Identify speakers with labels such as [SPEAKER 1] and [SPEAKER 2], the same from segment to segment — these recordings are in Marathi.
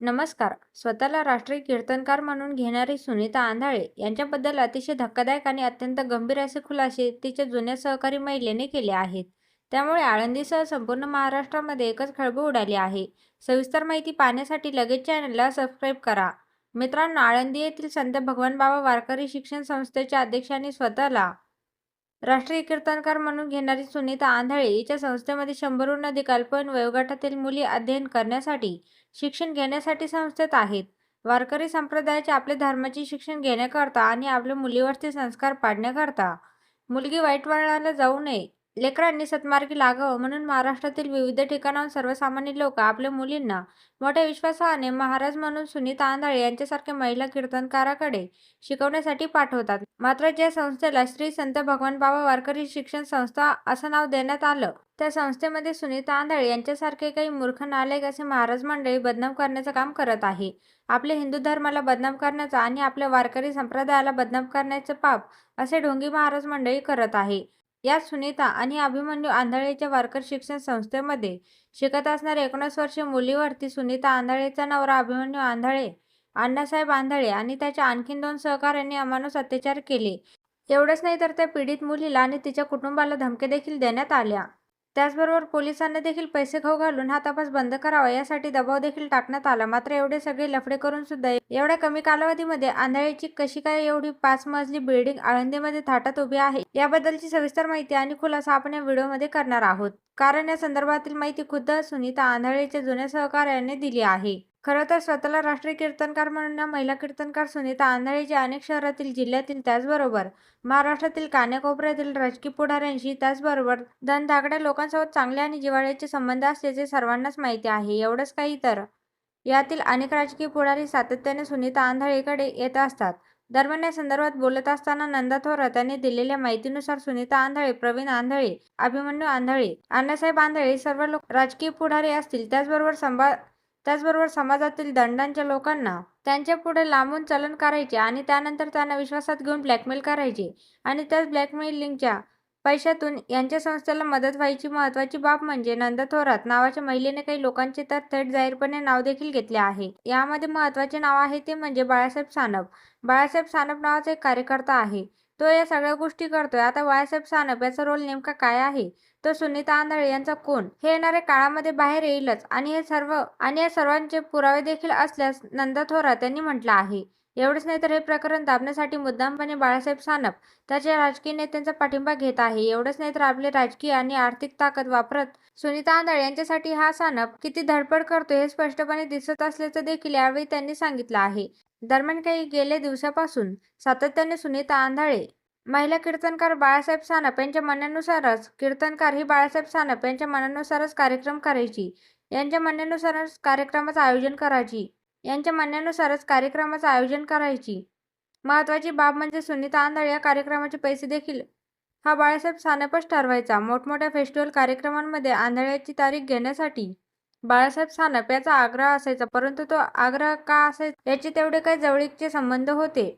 [SPEAKER 1] नमस्कार. स्वतःला राष्ट्रीय कीर्तनकार म्हणून घेणारी सुनीता आंधाळे यांच्याबद्दल अतिशय धक्कादायक आणि अत्यंत गंभीर असे खुलासे तिच्या जुन्या सहकारी महिलेने केले आहेत. त्यामुळे आळंदीसह संपूर्ण महाराष्ट्रामध्ये एकच खळबळ उडाली आहे. सविस्तर माहिती पाहण्यासाठी लगेच चॅनलला सबस्क्राईब करा. मित्रांनो आळंदी येथील संत भगवान बाबा वारकरी शिक्षण संस्थेच्या अध्यक्षांनी स्वतःला राष्ट्रीय कीर्तनकार म्हणून घेणारी सुनीता आंधळे हिच्या संस्थेमध्ये शंभरहून अधिक अल्पवयीन वयोगटातील मुली अध्ययन करण्यासाठी शिक्षण घेण्यासाठी संस्थेत आहेत. वारकरी संप्रदायाचे आपल्या धर्माचे शिक्षण घेण्याकरता आणि आपल्या मुलीवरचे संस्कार पाडण्याकरता मुलगी वाईट वळणाला जाऊ नये लेकरांनी सत्मार्गी लागावं म्हणून महाराष्ट्रातील विविध ठिकाणाहून सर्वसामान्य लोक आपल्या मुलींना मोठ्या विश्वासाने महाराज म्हणून सुनीता आंधळे यांच्यासारख्या महिला कीर्तनकाराकडे शिकवण्यासाठी पाठवतात. मात्र ज्या संस्थेला श्री संत भगवान बाबा वारकरी शिक्षण संस्था असं नाव देण्यात आलं त्या संस्थेमध्ये सुनीता आंधळे यांच्यासारखे काही मूर्ख नालायक असे महाराज मंडळी बदनाम करण्याचं काम करत आहे. आपल्या हिंदू धर्माला बदनाम करण्याचा आणि आपल्या वारकरी संप्रदायाला बदनाम करण्याचं पाप असे ढोंगी महाराज मंडळी करत आहे. यात सुनीता आणि अभिमन्यू आंधळेच्या वारकर शिक्षण संस्थेमध्ये शिकत असणाऱ्या एकोणीस वर्षीय मुलीवरती सुनीता आंधळेचा नवरा अभिमन्यू आंधळे अण्णासाहेब आंधळे आणि त्याच्या आणखीन दोन सहकाऱ्यांनी अमानुष अत्याचार केले. एवढंच नाही तर त्या पीडित मुलीला आणि तिच्या कुटुंबाला धमके देखील देण्यात आल्या. त्याचबरोबर पोलिसांना देखील पैसे खाऊ घालून हा तपास बंद करावा यासाठी दबाव देखील टाकण्यात आला. मात्र एवढे सगळे लफडे करून सुद्धा एवढ्या कमी कालावधीमध्ये आंधळ्याची कशी काय एवढी पाच मजली बिल्डिंग आळंदीमध्ये थाटात उभी आहे याबद्दलची सविस्तर माहिती आणि खुलासा आपण या व्हिडिओमध्ये करणार आहोत. कारण या संदर्भातील माहिती खुद्द सुनीता आंधळेच्या जुन्या सहकार्याने दिली आहे. खरं तर स्वतःला राष्ट्रीय कीर्तनकार म्हणून महिला कीर्तनकार सुनीता आंधळेचे अनेक शहरातील जिल्ह्यातील त्याचबरोबर महाराष्ट्रातील कान्याकोपऱ्यातील राजकीय पुढाऱ्यांशी त्याचबरोबर धनधाकड्या लोकांसोबत चांगले आणि जिव्हाळ्याचे संबंध असल्याचे सर्वांनाच माहिती आहे. एवढंच काही तर यातील अनेक राजकीय पुढारी सातत्याने सुनीता आंधळेकडे येत असतात. दरम्यान या संदर्भात बोलत असताना नंदा थोरात यांनी दिलेल्या माहितीनुसार सुनीता आंधळे प्रवीण आंधळे अभिमन्यू आंधळे अण्णासाहेब आंधळे सर्व लोक राजकीय पुढारी असतील. त्याचबरोबर संभा त्याचबरोबर समाजातील दंडांच्या लोकांना त्यांच्या पुढे लांबून चलन करायचे आणि त्यानंतर त्यांना विश्वासात घेऊन ब्लॅकमेल करायचे. आणि त्याच ब्लॅकमेलिंगच्या पैशातून यांच्या संस्थेला मदत व्हायची महत्वाची बाब म्हणजे नंदा थोरात नावाच्या महिलेने काही लोकांचे तर थेट जाहीरपणे नाव देखील घेतले आहे. यामध्ये महत्त्वाचे नाव आहे ते म्हणजे बाळासाहेब सानप. बाळासाहेब सानप नावाचा एक कार्यकर्ता आहे. तो या सगळ्या गोष्टी करतोय. आता बाळासाहेब सानप याचा रोल नेमका काय आहे? तो सुनीता आंधळे यांचा कोण हे येणाऱ्या काळामध्ये बाहेर येईलच आणि हे सर्व आणि या सर्वांचे पुरावे देखील असल्यास नंदा थोरात यांनी म्हटलं आहे. एवढंच नाही तर हे प्रकरण दाबण्यासाठी मुद्दामपणे बाळासाहेब सानप त्याच्या राजकीय नेत्यांचा पाठिंबा घेत आहे. एवढंच नाही तर आपले राजकीय आणि आर्थिक ताकद वापरत सुनीता आंधळे यांच्यासाठी हा सानप किती धडपड करतो हे स्पष्टपणे दिसत असल्याचं देखील यावेळी त्यांनी सांगितलं आहे. दरम्यान काही गेल्या दिवसापासून सातत्याने सुनीता आंधळे महिला कीर्तनकार बाळासाहेब सानप यांच्या म्हणण्यानुसारच कीर्तनकार ही बाळासाहेब सानप यांच्या म्हणण्यानुसारच कार्यक्रम करायची. यांच्या म्हणण्यानुसारच कार्यक्रमाचं आयोजन करायची. यांच्या म्हणण्यानुसारच कार्यक्रमाचं आयोजन करायची. महत्वाची बाब म्हणजे सुनीता आंधळ या कार्यक्रमाचे पैसे देखील. हा बाळासाहेब सानपच ठरवायचा. मोठमोठ्या फेस्टिवल कार्यक्रमांमध्ये आंधळ्याची तारीख घेण्यासाठी बाळासाहेब सानप याचा आग्रह असायचा परंतु तो आग्रह का असायचा याचे तेवढे काही जवळीकचे संबंध होते.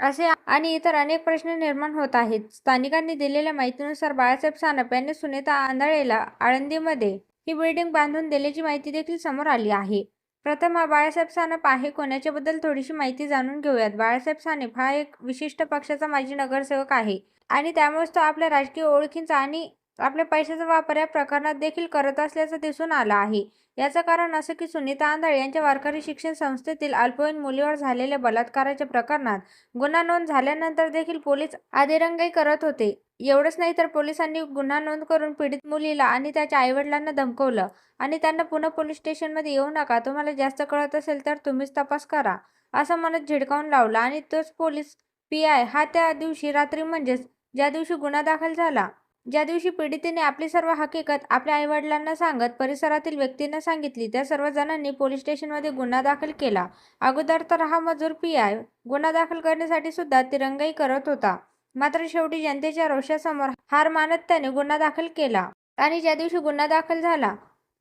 [SPEAKER 1] असे आणि इतर अनेक प्रश्न निर्माण होत आहेत. स्थानिकांनी दिलेल्या माहितीनुसार बाळासाहेब सानप यांनी सुनेता आंधळेला आळंदीमध्ये ही बिल्डिंग बांधून दिल्याची माहिती देखील समोर आली आहे. प्रथम हा बाळासाहेब सानप आहे कोणाच्याबद्दल थोडीशी माहिती जाणून घेऊयात. बाळासाहेब सानप हा एक विशिष्ट पक्षाचा माजी नगरसेवक आहे आणि त्यामुळेच तो आपल्या राजकीय ओळखींचा आणि आपल्या पैशाचा वापर या प्रकरणात देखील करत असल्याचं दिसून आलं आहे. याचं कारण असं की सुनीता आंधळे यांच्या वारकरी शिक्षण संस्थेतील अल्पवयीन मुलीवर झालेल्या बलात्काराच्या प्रकरणात गुन्हा नोंद झाल्यानंतर देखील पोलीस आदिरंगाई करत होते. एवढंच नाही तर पोलिसांनी गुन्हा नोंद करून पीडित मुलीला आणि त्याच्या आईवडिलांना धमकवलं. आणि त्यांना पुन्हा पोलीस स्टेशनमध्ये येऊ नका तुम्हाला जास्त कळत असेल तर तुम्हीच तपास करा असं मनात झिडकावून लावलं. आणि तोच पोलीस पी आय हा त्या दिवशी रात्री म्हणजेच ज्या दिवशी गुन्हा दाखल झाला ज्या दिवशी पीडितेने आपली सर्व हकीकत आपल्या आईवडिलांना सांगत परिसरातील व्यक्तींना सांगितली त्या सर्व जणांनी पोलीस स्टेशनमध्ये गुन्हा दाखल केला. अगोदर तर हा मजूर पी आय गुन्हा दाखल करण्यासाठी सुद्धा तिरंगाई करत होता. मात्र शेवटी जनतेच्या रोषासमोर हार मानत त्याने गुन्हा दाखल केला आणि ज्या दिवशी गुन्हा दाखल झाला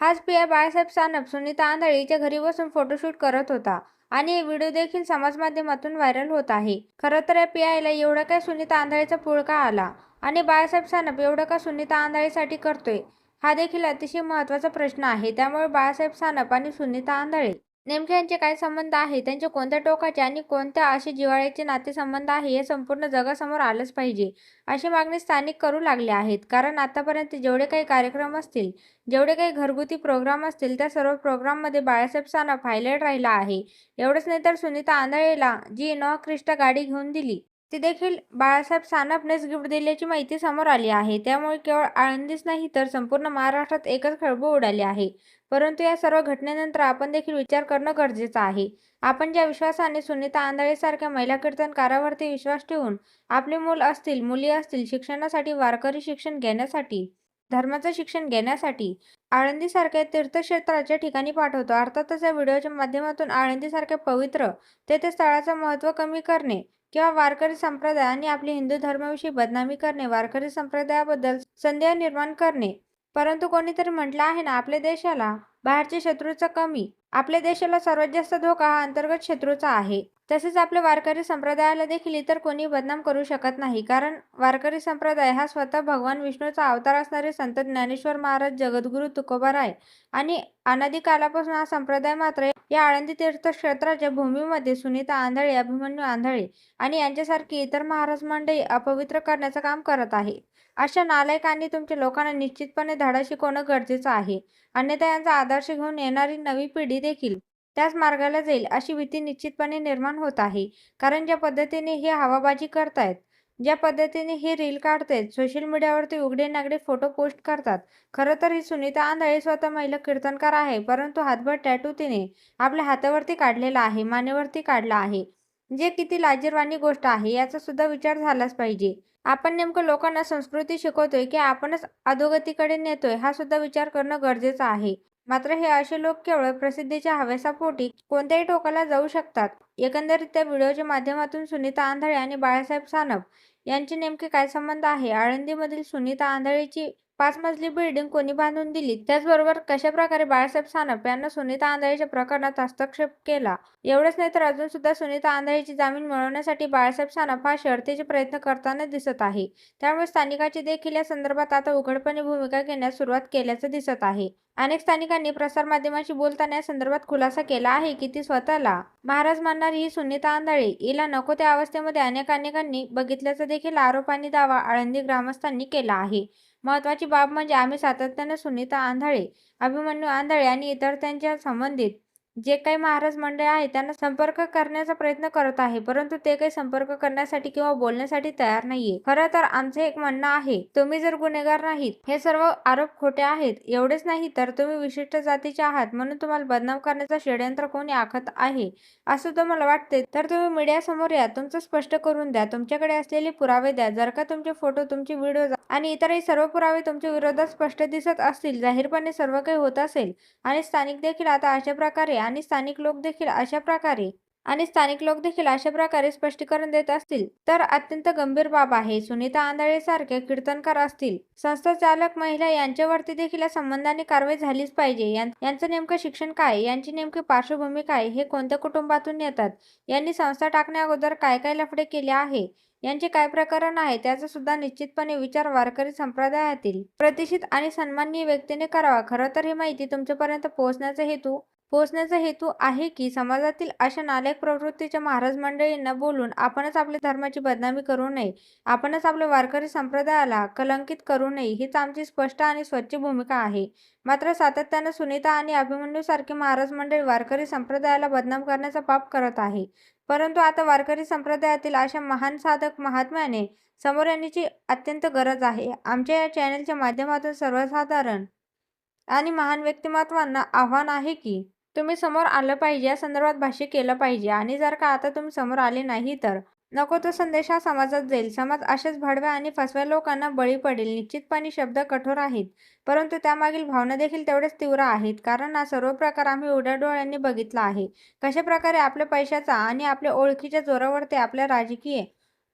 [SPEAKER 1] हाच पी आय बाळासाहेब सानप सुनीता आंधळीच्या घरी बसून फोटोशूट करत होता आणि हे व्हिडिओ देखील समाज माध्यमातून व्हायरल होत आहे. खरं तर या पी आयला एवढं काय सुनीता आंधळेचा पुळका आला. आणि बाळासाहेब सानप एवढं का सुनीता आंधळेसाठी करतोय? हा देखील अतिशय महत्त्वाचा प्रश्न आहे. त्यामुळे बाळासाहेब सानप आणि सुनीता आंधळे नेमके यांचे काय संबंध आहे? त्यांचे कोणत्या टोकाचे आणि कोणत्या असे जिव्हाळ्याचे नातेसंबंध आहे हे संपूर्ण जगासमोर आलंच पाहिजे अशी मागणी स्थानिक करू लागले आहेत. कारण आतापर्यंत जेवढे काही कार्यक्रम असतील जेवढे काही घरगुती प्रोग्राम असतील त्या सर्व प्रोग्राममध्ये बाळासाहेब सानप हायलाईट राहिला आहे. एवढंच नाही तर सुनीता आंधळेला जी इनोवा क्रिस्टा गाडी घेऊन दिली ती देखील बाळासाहेब सानपनेच गिफ्ट दिल्याची माहिती समोर आली आहे. त्यामुळे केवळ आळंदीच नाही तर संपूर्ण महाराष्ट्रात एकच खळबळ उडाली आहे. परंतु या सर्व घटनेनंतर आपण देखील विचार करणं गरजेचं आहे. आपण ज्या विश्वासाने सुनीता आंधळेसारख्या महिला कीर्तनकारावरती विश्वास ठेवून आपले मूल असतील मुली असतील शिक्षणासाठी वारकरी शिक्षण घेण्यासाठी धर्माचं शिक्षण घेण्यासाठी आळंदीसारख्या तीर्थक्षेत्राच्या ठिकाणी पाठवतो. अर्थातच या व्हिडिओच्या माध्यमातून आळंदीसारख्या पवित्र तेथे स्थळाचं महत्त्व कमी करणे किंवा वारकरी संप्रदाय आणि आपली हिंदू धर्माविषयी बदनामी करणे वारकरी संप्रदायाबद्दल संदेह निर्माण करणे. परंतु कोणीतरी म्हटलं आहे ना आपल्या देशाला बाहेरच्या शत्रूचा कमी आपल्या देशाला सर्वात जास्त धोका हा अंतर्गत शत्रूचा आहे. तसेच आपल्या वारकरी संप्रदायाला देखील इतर कोणी बदनाम करू शकत नाही. कारण वारकरी संप्रदाय हा स्वतः भगवान विष्णूचा अवतार असणारे संत ज्ञानेश्वर महाराज जगद्गुरू आहे. आणि अनादी कालापासून हा संप्रदाय मात्र या आळंदी तीर्थक्षेत्राच्या भूमीमध्ये सुनीता आंधळे अभिमन्यू आंधळे आणि यांच्यासारखी इतर महाराज मंडळी अपवित्र करण्याचं काम करत आहे. अशा नालायकांनी तुमच्या लोकांना निश्चितपणे धडा शिकवणं गरजेचं आहे. अन्यथा यांचा आदर्श घेऊन येणारी नवी पिढी देखील त्याच मार्गाला जाईल अशी भीती निश्चितपणे निर्माण होत आहे. कारण ज्या पद्धतीने हे हवाबाजी करतायत ज्या पद्धतीने हे रील काढतायत सोशल मीडियावरती उघडे नागडे फोटो पोस्ट करतात खरं तर ही सुनीता आंधळे स्वतः महिला कीर्तनकार आहे परंतु हातभर टॅटू तिने आपल्या हातावरती काढलेला आहे मानेवरती काढला आहे. जे किती लाजीरवाणी गोष्ट आहे याचा सुद्धा विचार झालाच पाहिजे. आपण नेमकं लोकांना संस्कृती शिकवतोय की आपणच अधोगतीकडे नेतोय हा सुद्धा विचार करणं गरजेचं आहे. मात्र हे असे लोक केवळ प्रसिद्धीच्या हव्यासापोटी कोणत्याही टोकाला जाऊ शकतात. एकंदरीत त्या व्हिडिओच्या माध्यमातून सुनीता आंधळे आणि बाळासाहेब सानप यांचे नेमके काय संबंध आहे? आळंदीमधील सुनीता आंधळेची पाच मजली बिल्डिंग कोणी बांधून दिली त्याचबरोबर कशा प्रकारे बाळासाहेब सानप यांना सुनीता आंधळेच्या प्रकरणात हस्तक्षेप केला? एवढंच नाही तर अजून सुद्धा सुनीता आंधळेची जामीन मिळवण्यासाठी बाळासाहेब सानप हा शर्तीचे प्रयत्न करताना दिसत आहे. त्यामुळे स्थानिकाची देखील या संदर्भात आता उघडपणे भूमिका घेण्यास सुरुवात केल्याचं दिसत आहे. अनेक स्थानिकांनी प्रसारमाध्यमांशी बोलताना या संदर्भात खुलासा केला आहे की ती स्वतःला महाराज मानणारी ही सुनीता आंधळे. हिला नको त्या अवस्थेमध्ये अनेक अनेकांनी बघितल्याचा देखील आरोप आणि दावा आळंदी ग्रामस्थांनी केला आहे. महत्वाची बाब म्हणजे आम्ही सातत्याने सुनीता आंधळे अभिमन्यू आंधळे आणि इतर त्यांच्या संबंधित जे काही महाराज मंडळ आहे त्यांना संपर्क करण्याचा प्रयत्न करत आहे परंतु ते काही संपर्क करण्यासाठी किंवा बोलण्यासाठी तयार नाहीये. खरं तर आमचं एक म्हणणं आहे तुम्ही जर गुन्हेगार नाहीत हे सर्व आरोप खोटे आहेत. एवढेच नाही तर तुम्ही विशिष्ट जातीचे आहात म्हणून तुम्हाला बदनाम करण्याचा षडयंत्र कोणी आखत आहे असं तुम्हाला वाटते. तर तुम्ही मीडियासमोर या तुमचं स्पष्ट करून द्या. तुमच्याकडे असलेले पुरावे द्या. जर का तुमचे फोटो तुमचे व्हिडिओ आणि इतरही सर्व पुरावे तुमच्या विरोधात स्पष्ट दिसत असतील जाहीरपणे सर्व काही होत असेल. आणि स्थानिक देखील आता अशा प्रकारे आणि स्थानिक लोक देखील अशा प्रकारे आणि स्थानिक लोक देखील अशा प्रकारे स्पष्टीकरण देत असतील तर अत्यंत गंभीर बाब आहे. सुनीता आंधळे सारखे कीर्तनकार असतील संस्था चालक महिला यांच्यावरती देखील या संबंधाने कारवाई झालीच पाहिजे. यांचं नेमकं शिक्षण काय? यांची नेमकी पार्श्वभूमी काय? हे कोणत्या कुटुंबातून येतात? यांनी संस्था टाकण्या अगोदर काय काय लफडे केले आहे? यांचे काय प्रकरण आहे? त्याचा सुद्धा निश्चितपणे विचार वारकरी संप्रदायातील प्रतिष्ठित आणि सन्माननीय व्यक्तीने करावा. खरं तर ही माहिती तुमच्यापर्यंत पोहोचण्याचा हेतू पोहोचण्याचा हेतू आहे की समाजातील अशा नालायक प्रवृत्तीच्या महाराज मंडळींना बोलून आपणच आपल्या धर्माची बदनामी करू नये आपणच आपल्या वारकरी संप्रदायाला कलंकित करू नये हीच आमची स्पष्ट आणि स्वच्छ भूमिका आहे. मात्र सातत्यानं सुनीता आणि अभिमन्यूसारखे महाराज मंडळी वारकरी संप्रदायाला बदनाम करण्याचा पाप करत आहे. परंतु आता वारकरी संप्रदायातील अशा महान साधक महात्म्याने समोर येण्याची अत्यंत गरज आहे. आमच्या या चॅनलच्या माध्यमातून सर्वसाधारण आणि महान व्यक्तिमत्वांना आव्हान आहे की तुम्ही समोर आलं पाहिजे या संदर्भात भाष्य केलं पाहिजे. आणि जर का आता तुम्ही समोर आले नाही तर? नको तो संदेश हा समाजात जाईल. समाज अशाच भडव्या आणि फसव्या लोकांना बळी पडेल. निश्चितपणे शब्द कठोर आहेत. परंतु त्यामागील भावना देखील तेवढेच तीव्र आहेत. कारण हा सर्व प्रकार आम्ही उड्या डोळ्यांनी बघितला आहे. कशा प्रकारे आपल्या पैशाचा आणि आपल्या ओळखीच्या जोरावरती आपल्या राजकीय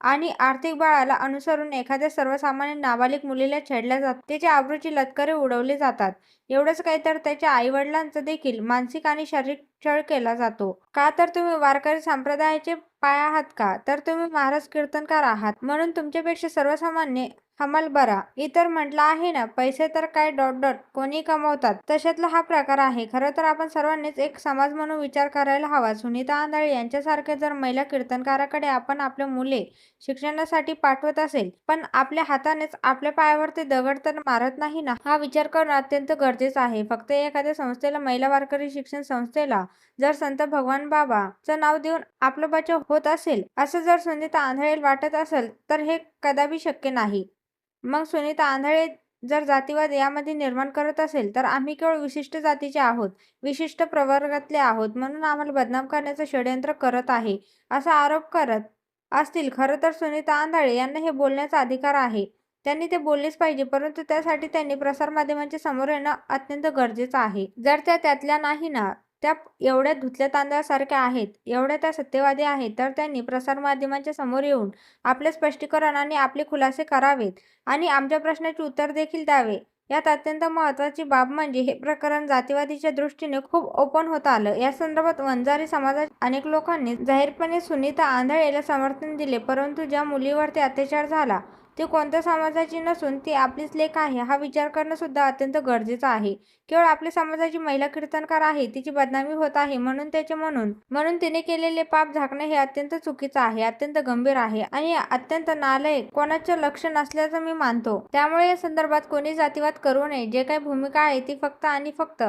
[SPEAKER 1] आणि आर्थिक बाळाला अनुसरून एखाद्या सर्वसामान्य नाबालिक मुलीला छेडल्या जातात त्याच्या आबरूची लतकरे उडवले जातात. एवढंच काही तर त्याच्या आईवडिलांचा देखील मानसिक आणि शारीरिक छळ केला जातो. का तर तुम्ही वारकरी संप्रदायाचे पाय आहात का? तर तुम्ही महाराज कीर्तनकार आहात. म्हणून तुमच्यापेक्षा सर्वसामान्य हमालबरा इतर म्हटलं आहे ना पैसे तर काय डॉट डॉट कोणी कमवतात? तशातला हा प्रकार आहे. खरं तर आपण सर्वांनीच एक समाज म्हणून विचार करायला हवा. सुनीता आंधळे यांच्यासारख्या जर महिला कीर्तनकाराकडे आपण आपले मुले शिक्षणासाठी पाठवत असेल पण आपल्या हातानेच आपल्या पायावर ते दगड तर मारत नाही ना? हा विचार करणं अत्यंत गरजेचं आहे. फक्त एखाद्या संस्थेला महिला वारकरी शिक्षण संस्थेला जर संत भगवान बाबाचं नाव देऊन आपलं बचाव होत असेल असं जर सुनीता आंधळे वाटत असेल तर हे कदापि शक्य नाही. मग सुनीता आंधळे जर जातीवाद यामध्ये निर्माण करत असेल तर आम्ही केवळ विशिष्ट जातीचे आहोत विशिष्ट प्रवर्गातले आहोत म्हणून आम्हाला बदनाम करण्याचं षडयंत्र करत आहे असा आरोप करत असतील. खरं तर सुनीता आंधळे यांना हे बोलण्याचा अधिकार आहे. त्यांनी ते बोललेच पाहिजे परंतु त्यासाठी त्यांनी प्रसारमाध्यमांच्या समोर येणं अत्यंत गरजेचं आहे. जर त्या त्यातल्या नाही ना त्या एवढ्या धुतल्या तांदळासारख्या आहेत एवढ्या त्या सत्यवादी आहेत तर त्यांनी प्रसारमाध्यमांच्या समोर येऊन आपले स्पष्टीकरण आणि आपले खुलासे करावेत आणि आमच्या प्रश्नाचे उत्तर देखील द्यावे. यात अत्यंत महत्त्वाची बाब म्हणजे हे प्रकरण जातीवादीच्या दृष्टीने खूप ओपन होत आलं. या संदर्भात वंजारी समाजात अनेक लोकांनी जाहीरपणे सुनीता आंधळेला समर्थन दिले परंतु ज्या मुलीवर ते अत्याचार झाला ती कोणत्या समाजाची नसून ती आपलीच लेख आहे. हा विचार करणं सुद्धा अत्यंत गरजेचं आहे. केवळ आपल्या समाजाची महिला कीर्तनकार आहे तिची बदनामी होत आहे म्हणून त्याचे म्हणून म्हणून तिने केलेले पाप झाकणे हे अत्यंत चुकीचं आहे अत्यंत गंभीर आहे आणि अत्यंत नालय कोणाचं लक्ष नसल्याचं मी मानतो. त्यामुळे या संदर्भात कोणी जातीवाद करू नये. जे काही भूमिका आहे ती फक्त आणि फक्त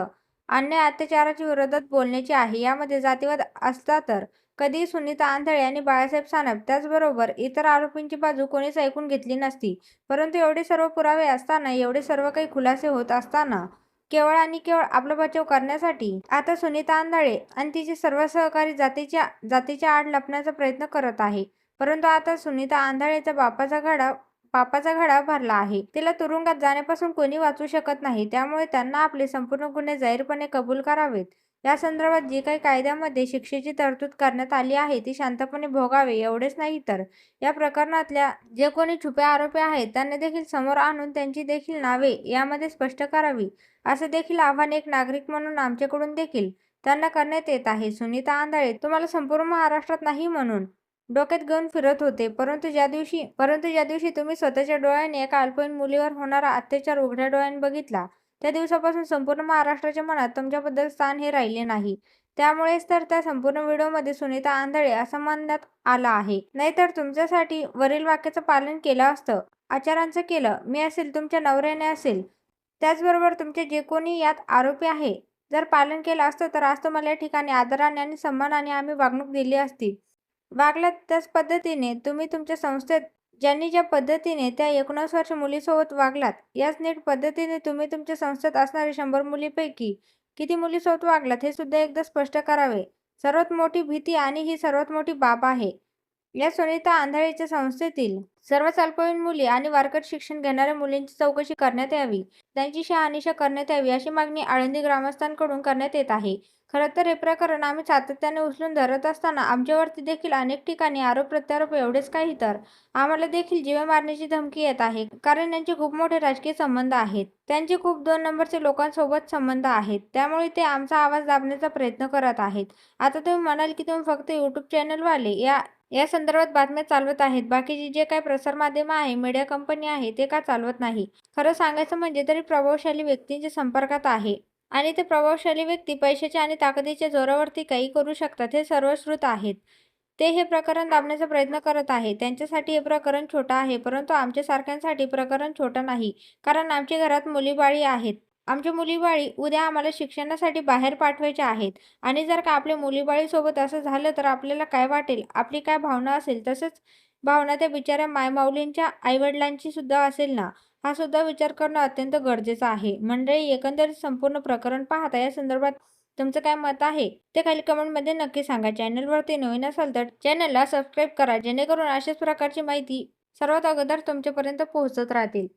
[SPEAKER 1] अन्याय अत्याचाराच्या विरोधात बोलण्याची आहे. यामध्ये जातीवाद असता तर कधी सुनीता आंधळे आणि बाळासाहेब सानप त्याचबरोबर इतर आरोपींची बाजू कोणीच ऐकून घेतली नसती. परंतु एवढे सर्व पुरावे असताना एवढे सर्व काही खुलासे होत असताना केवळ आणि केवळ आपला बचाव करण्यासाठी आता सुनीता आंधळे आणि तिचे सर्व सहकारी जातीच्या जातीच्या आड लपण्याचा प्रयत्न करत आहे. परंतु आता सुनीता आंधळेचा बापाचा घडा बापाचा घडा भरला आहे. तिला तुरुंगात जाण्यापासून कोणी वाचू शकत नाही त्यामुळे त्यांना आपले संपूर्ण गुन्हे जाहीरपणे कबूल करावेत. या संदर्भात जी काही कायद्यामध्ये शिक्षेची तरतूद करण्यात आली आहे ती शांतपणे भोगावे एवढेच नाही तर. या प्रकरणातल्या जे कोणी छुपे आरोपी आहेत त्यांना देखील समोर आणून त्यांची देखील नावे यामध्ये स्पष्ट करावी असं देखील आव्हान एक नागरिक म्हणून आमच्याकडून देखील त्यांना करण्यात येत आहे. सुनीता आंधळे तुम्हाला संपूर्ण महाराष्ट्रात नाही म्हणून डोक्यात घेऊन फिरत होते परंतु ज्या दिवशी परंतु ज्या दिवशी तुम्ही स्वतःच्या डोळ्याने एका अल्पवयीन मुलीवर होणारा अत्याचार उघड्या डोळ्याने बघितला त्या दिवसापासून संपूर्ण महाराष्ट्राच्या मनात तुमच्याबद्दल स्थान हे राहिले नाही. त्यामुळेच तर त्या संपूर्ण व्हिडिओमध्ये सुनीता आंधळे असं म्हणण्यात आलं आहे. नाहीतर तुमच्यासाठी वरील वाक्याचं पालन केलं असतं. आचारांचं केलं. मी असेल तुमच्या नवऱ्याने असेल. त्याचबरोबर तुमचे जे कोणी यात आरोपी आहे जर पालन केलं असतं तर आज तुम्हाला या ठिकाणी आदराने आणि सन्मानाने आम्ही वागणूक दिली असती. वागल्यात त्याच पद्धतीने तुम्ही तुमच्या संस्थेत ज्यांनी ज्या पद्धतीने त्या एकोणास वर्ष मुलीसोबत वागलात याच नीट पद्धतीने तुम्ही तुमच्या संस्थेत असणाऱ्या शंभर मुलीपैकी किती मुलीसोबत वागलात हे सुद्धा एकदा स्पष्ट करावे. सर्वात मोठी भीती आणि ही सर्वात मोठी बाब आहे. या सुनीता आंधळेच्या संस्थेतील सर्व अल्पवयीन मुली आणि वारकरी शिक्षण घेणाऱ्या मुलींची चौकशी करण्यात यावी. त्यांची शहानिशा करण्यात यावी अशी मागणी आळंदी ग्रामस्थांकडून करण्यात येत आहे. खरं तर हे प्रकरण आम्ही सातत्याने उचलून धरत असताना आमच्यावरती देखील अनेक ठिकाणी आरोप प्रत्यारोप एवढेच काही तर आम्हाला देखील जीवे मारण्याची धमकी येत आहे कारण यांचे खूप मोठे राजकीय संबंध आहेत. त्यांचे खूप दोन नंबरचे लोकांसोबत संबंध आहेत. त्यामुळे ते आमचा आवाज दाबण्याचा प्रयत्न करत आहेत. आता तुम्ही म्हणाल की तुम्ही फक्त युट्यूब चॅनलवाले. या या संदर्भात बातम्या चालवत आहेत. बाकीचे जे काही प्रसारमाध्यम आहे मीडिया कंपनी आहे ते का चालवत नाही? खरं सांगायचं म्हणजे तरी प्रभावशाली व्यक्तींच्या संपर्कात आहे. आणि ते प्रभावशाली व्यक्ती पैशाच्या आणि ताकदीच्या जोरावरती काही करू शकतात हे सर्वश्रुत आहेत. ते हे प्रकरण दाबण्याचा प्रयत्न करत आहे. त्यांच्यासाठी हे प्रकरण छोटं आहे परंतु आमच्यासारख्यांसाठी प्रकरण छोटं नाही कारण आमच्या घरात मुलीबाळी आहेत. आमच्या मुलीबाळी उद्या आम्हाला शिक्षणासाठी बाहेर पाठवायच्या आहेत. आणि जर का आपल्या मुलीबाळीसोबत असं झालं तर आपल्याला काय वाटेल? आपली काय भावना असेल? तसंच भावना त्या बिचाऱ्या मायमाऊलींच्या आईवडिलांची सुद्धा असेल ना? हा सुद्धा विचार करणं अत्यंत गरजेचं आहे. मंडळी एकंदरीत संपूर्ण प्रकरण पाहता या संदर्भात तुमचं काय मत आहे? ते खाली कमेंटमध्ये नक्की सांगा. चॅनलवरती नवीन असाल तर चॅनलला सबस्क्राईब करा जेणेकरून अशाच प्रकारची माहिती सर्वात अगोदर तुमच्यापर्यंत पोहोचत राहतील.